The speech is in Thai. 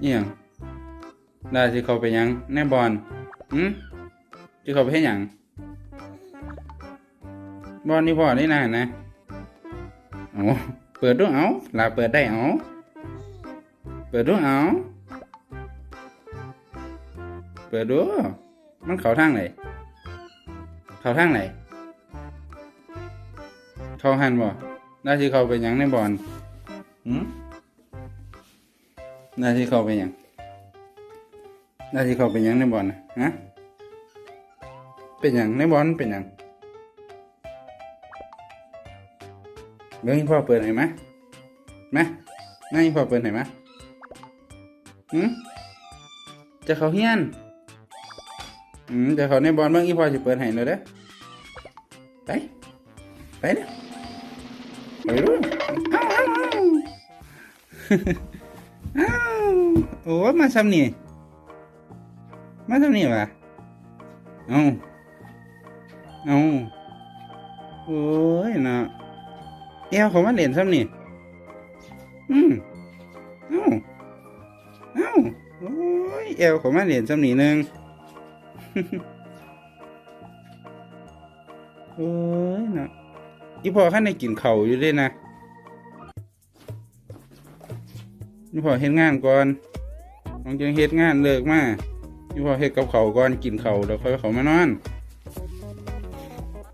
เอี่ยงได้สิเขาไปยังแน่บอลหืมจะเขาไปให้ยังบอลนี่พอได้นานนะเอาเปิดดูเอาลาเปิดได้เอาเปิดดูเอาเปิดดูมันเขาทางไหนเขาทางไหนเขาหันบ่ได้สิเขาไปยังในบอลหืม หน้าที่เขาเป็นยังหน้าที่เขาเป็นยังในบอลนะฮะเป็นยังในบอลเป็นยังเบิ่งให้พ่อเปิดให้ไหมไหมนั่งให้พ่อเปิดให้ไหมหืมจะเขาเฮียนอืมจะเขาในบอลเบิ่งอีพ่อจะเปิดให้เลยเด้อไปไปเด้อไปดูเอ้าเอ้าเอ้าอ้าวโอ้มาซ้ำนี่มาซ้ำนี่วะเอาเอาโอ้ยนะเอวเขามาเล่นซ้ำนี่อืมเอาเอาโอ้ยเอวเขามาเล่นซ้ำนี่หนึ่งโอ้ยนะอีพอขั้นได้กินเข่าอยู่ด้วยนะ ยูพอเฮ็ดงานก่อนน้องจังเฮ็ดงานเลิกมาอยู่พอเฮ็ดกับเขาก่อนกินเขาแล้วค่อยเขามานอน